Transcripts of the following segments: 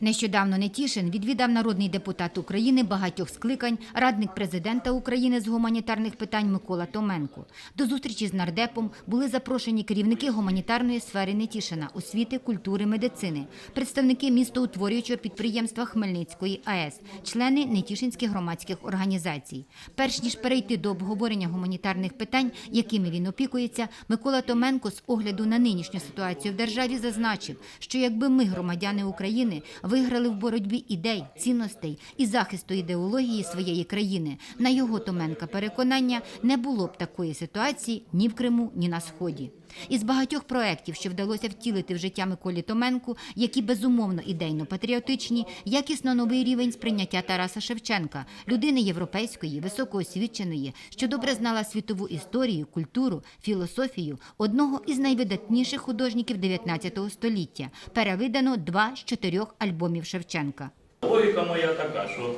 Нещодавно Нетішин відвідав народний депутат України багатьох скликань, радник президента України з гуманітарних питань Микола Томенко. До зустрічі з нардепом були запрошені керівники гуманітарної сфери Нетішина, освіти, культури, медицини, представники містоутворюючого підприємства Хмельницької АЕС, члени Нетішинських громадських організацій. Перш ніж перейти до обговорення гуманітарних питань, якими він опікується, Микола Томенко з огляду на нинішню ситуацію в державі зазначив, що якби ми, громадяни України, виграли в боротьбі ідей, цінностей і захисту ідеології своєї країни, на його Томенка переконання не було б такої ситуації ні в Криму, ні на сході. Із багатьох проєктів, що вдалося втілити в життя Миколі Томенку, які безумовно ідейно патріотичні, якісно новий рівень сприйняття Тараса Шевченка, людини європейської, високоосвіченої, що добре знала світову історію, культуру, філософію одного із найвидатніших художників 19 століття. Перевидано два з чотирьох альбомів Шевченка. Логіка моя така, що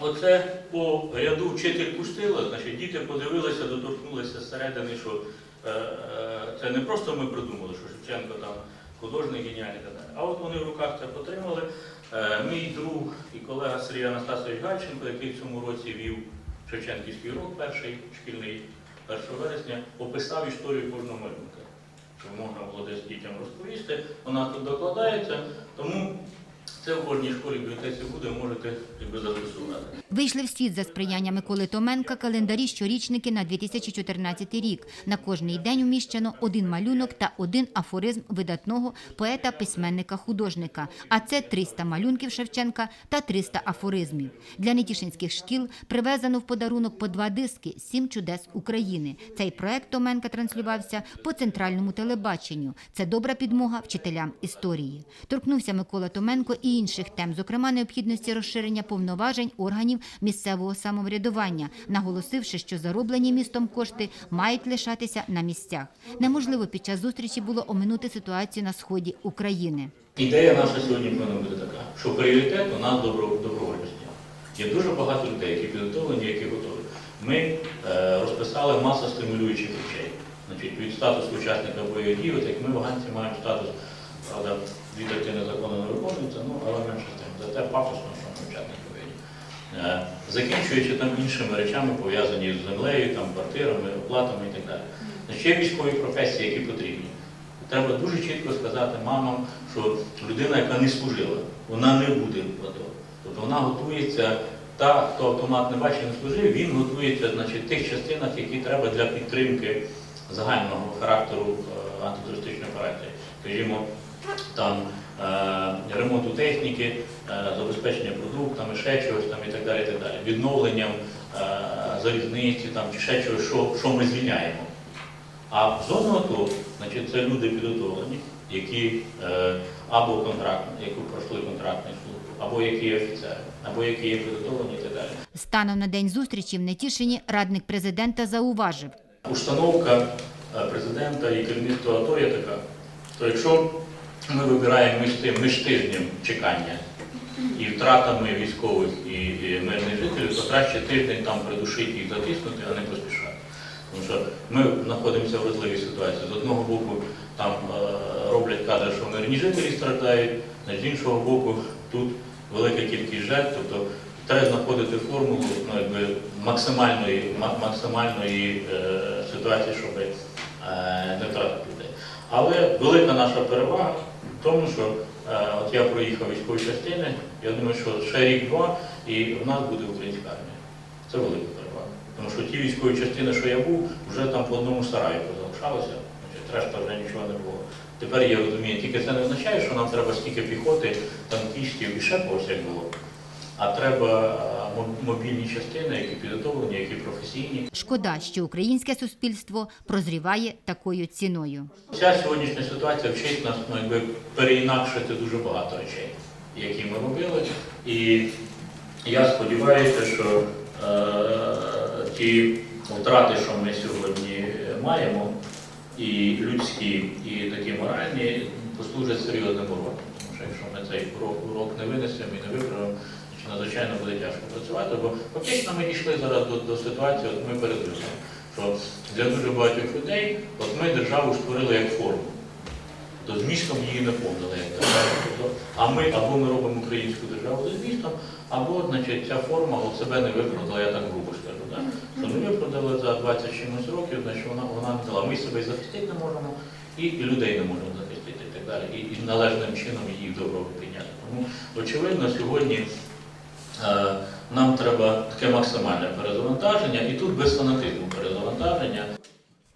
оце по ряду вчитель пустила, значить діти подивилися, доторкнулися зсередини, що е, е, це не просто ми придумали, що Шевченко там художник геніальний, так далі, а от вони в руках це потримали. Е, мій друг і колега Сергій Анастасович Гальченко, який в цьому році вів Шевченківський урок, перший шкільний 1 вересня, описав історію кожного малюнка. Що можна було десь дітям розповісти, вона тут докладається, тому це в кожній школі бібліотеці буде, можете якби зафіксувати. Вийшли в за сприяння Миколи Томенка календарі щорічники на 2014 рік. На кожний день вміщено один малюнок та один афоризм видатного поета, письменника, художника. А це 300 малюнків Шевченка та 300 афоризмів. Для нетішинських шкіл привезено в подарунок по два диски «Сім чудес України. Цей проект Томенка транслювався по центральному телебаченню. Це добра підмога вчителям історії. Торкнувся Микола Томенко і інших тем, зокрема необхідності розширення повноважень органів місцевого самоврядування, наголосивши, що зароблені містом кошти мають лишатися на місцях. Неможливо під час зустрічі було оминути ситуацію на сході України. Ідея наша сьогодні повинна бути така, що пріоритет у нас добро, добровольності. Є дуже багато людей, які підготовлені, які готові. Ми е, розписали масу стимулюючих речей. Значить, від статусу учасника бойових дій, от як ми ваганці маємо статус, правда, дві закону не виконуються, ну, але менше з тим. Зате пафосно, що бойових дій. Е, Закінчуючи там іншими речами, пов'язані з землею, там, квартирами, оплатами і так далі. Значить, військові професії, які потрібні. Треба дуже чітко сказати мамам, що людина, яка не служила, вона не буде в АТО. Тобто вона готується, та, хто автомат не бачив, не служив, він готується значить, в тих частинах, які треба для підтримки загального характеру е, антитерористичної операції. Скажімо, там е, ремонту техніки, е, забезпечення продуктами, ще чогось там і так далі. І так далі. Відновленням е, залізниці там, чи ще чогось, що, що ми звільняємо. А в зону АТО, значить, це люди підготовлені, які е, або контракт, які пройшли контрактну службу, або які є офіцери, або які є підготовлені і так далі. Станом на день зустрічі в Нетішині радник президента зауважив. Установка е, президента і керівництва АТО є така, то якщо ми вибираємо між тим між тижнем чекання і втратами військових і, і мирних жителів, то краще тиждень там придушити їх затиснути, а не поспішати. Тому що ми знаходимося в вразливій ситуації. З одного боку там е, роблять кадри, що мирні жителі страждають, а з іншого боку тут велика кількість жертв. Тобто треба знаходити формулу ну, якби, максимальної, максимальної е, ситуації, щоб е, не втратити людей. Але велика наша перевага тому, що е, от я проїхав військові частини, я думаю, що ще рік-два і в нас буде українська армія. Це велика перевага. Тому що ті військові частини, що я був, вже там по одному сараю позалишалися, значить, решта вже нічого не було. Тепер я розумію, тільки це не означає, що нам треба стільки піхоти, танкістів і ще когось як було. А треба е, мобільні частини, які підготовлені, які професійні. Шкода, що українське суспільство прозріває такою ціною. Ця сьогоднішня ситуація вчить нас ну, якби, переінакшити дуже багато речей, які ми робили. І я сподіваюся, що е, ті втрати, що ми сьогодні маємо, і людські, і такі моральні, послужать серйозним уроком. Тому що якщо ми цей урок, урок не винесемо і не виправимо, надзвичайно буде тяжко працювати. Бо фактично ми дійшли зараз до, до ситуації, от ми перед вибором, що для дуже багатьох людей от ми державу створили як форму. то змістом її не повнили. Як кажуть. Тобто, а ми або ми робимо українську державу за змістом, або значить, ця форма от себе не виправдала, я так грубо скажу. Да? Що не виправдали за 20 чимось років, значить вона, вона не дала. Ми себе і захистити не можемо, і, і людей не можемо захистити і так далі. І, і належним чином її добро прийняти. Тому, очевидно, сьогодні нам треба таке максимальне перезавантаження, і тут без фанатизму перезавантаження.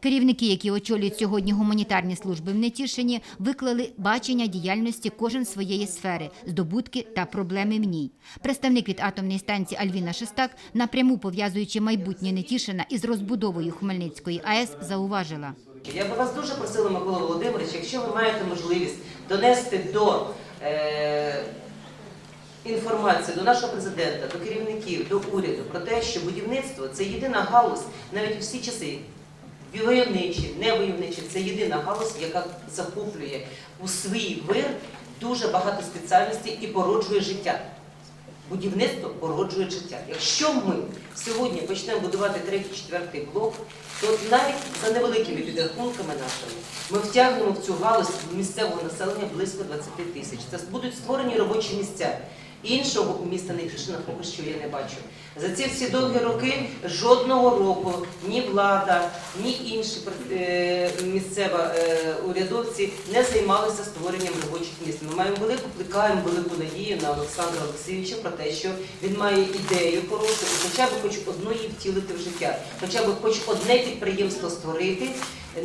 Керівники, які очолюють сьогодні гуманітарні служби в Нетішині, виклали бачення діяльності кожен своєї сфери, здобутки та проблеми в ній. Представник від атомної станції Альвіна Шестак, напряму пов'язуючи майбутнє Нетішина із розбудовою Хмельницької АЕС, зауважила. Я би вас дуже просила, Микола Володимирович, якщо ви маєте можливість донести до е, інформацію до нашого президента, до керівників, до уряду про те, що будівництво це єдина галузь, навіть у всі часи. Войовничі, не войовничі, це єдина галузь, яка захоплює у свій вир дуже багато спеціальностей і породжує життя. Будівництво породжує життя. Якщо ми сьогодні почнемо будувати третій, четвертий блок, то навіть за невеликими підрахунками нашими ми втягнемо в цю галузь місцевого населення близько 20 тисяч. Це будуть створені робочі місця. Іншого у міста Нетішина поки що я не бачу. За ці всі довгі роки жодного року ні влада, ні інші е, місцева е, урядовці не займалися створенням робочих місць. Ми маємо велику плекаємо велику надію на Олександра Олексійовича про те, що він має ідею хорошу, хоча б хоч одну її втілити в життя, хоча б хоч одне підприємство створити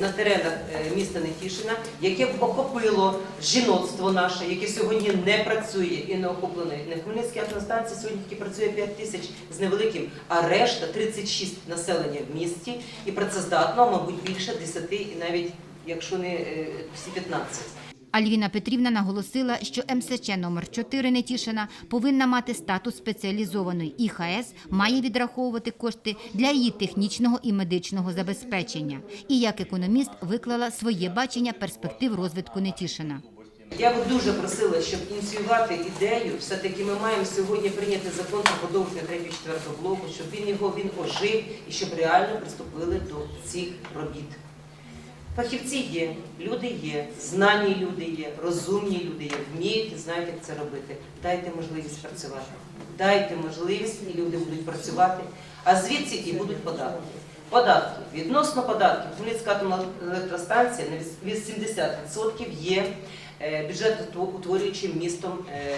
на теренах е, міста Нетішина, яке б охопило жіноцтво наше, яке сьогодні не працює і не охоплене. На Хмельницькій атмостанції, сьогодні тільки працює 5 тисяч з невеликим, а решта 36 населення в місті і працездатно, мабуть, більше 10 і навіть якщо не е, всі 15. Альвіна Петрівна наголосила, що МСЧ номер 4 Нетішина повинна мати статус спеціалізованої і ХАЕС має відраховувати кошти для її технічного і медичного забезпечення. І як економіст виклала своє бачення перспектив розвитку Нетішина. Я би дуже просила, щоб ініціювати ідею, все-таки ми маємо сьогодні прийняти закон про продовження 3 4 блоку, щоб він його він ожив і щоб реально приступили до цих робіт. Фахівці є, люди є, знані люди є, розумні люди є, вміють і знають, як це робити. Дайте можливість працювати. Дайте можливість, і люди будуть працювати, а звідси і будуть податки. Податки. Відносно податків, Хмельницька атомна електростанція на 80% є е, бюджетоутворюючим містом, е,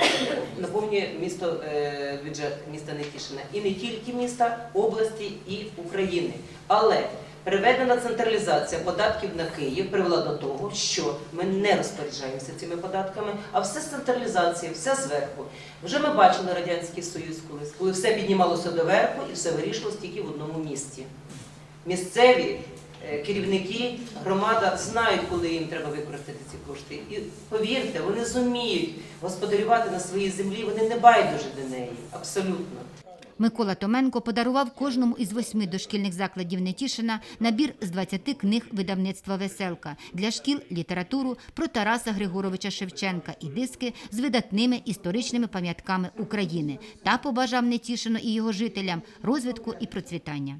наповнює місто е, бюджет міста Нетішина. І не тільки міста, області і України. Але Приведена централізація податків на Київ привела до того, що ми не розпоряджаємося цими податками, а все з централізації, все зверху. Вже ми бачили Радянський Союз колись, коли все піднімалося доверху і все вирішилось тільки в одному місті. Місцеві керівники, громада знають, коли їм треба використати ці кошти. І повірте, вони зуміють господарювати на своїй землі, вони не байдужі до неї. Абсолютно. Микола Томенко подарував кожному із восьми дошкільних закладів Нетішина набір з 20 книг видавництва «Веселка» для шкіл літературу про Тараса Григоровича Шевченка і диски з видатними історичними пам'ятками України та побажав Нетішину і його жителям розвитку і процвітання.